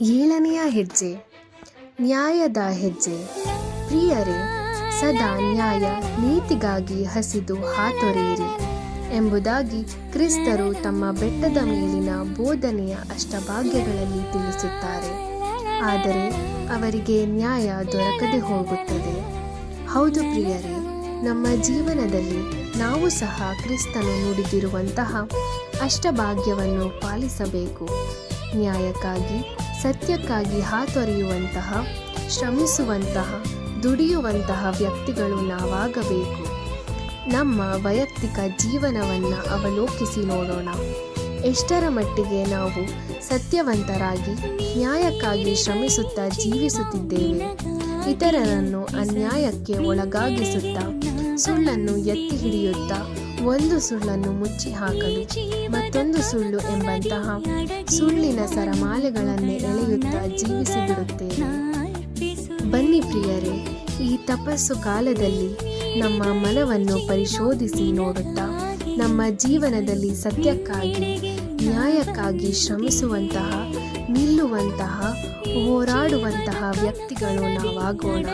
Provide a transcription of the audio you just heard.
ಏಳನೆಯ ಹೆಜ್ಜೆ, ನ್ಯಾಯದ ಹೆಜ್ಜೆ. ಪ್ರಿಯರೇ, ಸದಾ ನ್ಯಾಯ ನೀತಿಗಾಗಿ ಹಸಿದು ಹಾತೊರೆಯಿರಿ ಎಂಬುದಾಗಿ ಕ್ರಿಸ್ತರು ತಮ್ಮ ಬೆಟ್ಟದ ಮೇಲಿನ ಬೋಧನೆಯ ಅಷ್ಟಭಾಗ್ಯಗಳಲ್ಲಿ ತಿಳಿಸುತ್ತಾರೆ. ಆದರೆ ಅವರಿಗೆ ನ್ಯಾಯ ದೊರಕದೆ ಹೋಗುತ್ತದೆ. ಹೌದು ಪ್ರಿಯರೇ, ನಮ್ಮ ಜೀವನದಲ್ಲಿ ನಾವು ಸಹ ಕ್ರಿಸ್ತನು ನುಡಿದಿರುವಂತಹ ಅಷ್ಟಭಾಗ್ಯವನ್ನು ಪಾಲಿಸಬೇಕು. ನ್ಯಾಯಕ್ಕಾಗಿ ಸತ್ಯಕ್ಕಾಗಿ ಹಾತೊರೆಯುವಂತಹ ಶ್ರಮಿಸುವಂತಹ ದುಡಿಯುವಂತಹ ವ್ಯಕ್ತಿಗಳು ನಾವಾಗಬೇಕು. ನಮ್ಮ ವೈಯಕ್ತಿಕ ಜೀವನವನ್ನು ಅವಲೋಕಿಸಿ ನೋಡೋಣ. ಎಷ್ಟರ ಮಟ್ಟಿಗೆ ನಾವು ಸತ್ಯವಂತರಾಗಿ, ನ್ಯಾಯಕ್ಕಾಗಿ ಶ್ರಮಿಸುತ್ತಾ ಜೀವಿಸುತ್ತಿದ್ದೇವೆ. ಇತರರನ್ನು ಅನ್ಯಾಯಕ್ಕೆ ಒಳಗಾಗಿಸುತ್ತಾ, ಸುಳ್ಳನ್ನು ಎತ್ತಿ ಹಿಡಿಯುತ್ತಾ, ಒಂದು ಸುಳ್ಳನ್ನು ಮುಚ್ಚಿ ಹಾಕಲು ಮತ್ತೊಂದು ಸುಳ್ಳು ಎಂಬಂತಹ ಸುಳ್ಳಿನ ಸರಮಾಲೆಗಳನ್ನು ಎಳೆಯುತ್ತಾ ಜೀವಿಸಿಬಿಡುತ್ತೇವೆ. ಬನ್ನಿ ಪ್ರಿಯರೇ, ಈ ತಪಸ್ಸು ಕಾಲದಲ್ಲಿ ನಮ್ಮ ಮನವನ್ನು ಪರಿಶೋಧಿಸಿ ನೋಡುತ್ತಾ ನಮ್ಮ ಜೀವನದಲ್ಲಿ ಸತ್ಯಕ್ಕಾಗಿ ನ್ಯಾಯಕ್ಕಾಗಿ ಶ್ರಮಿಸುವಂತಹ ನಿಲ್ಲುವಂತಹ ಹೋರಾಡುವಂತಹ ವ್ಯಕ್ತಿಗಳು ನಾವಾಗೋಣ.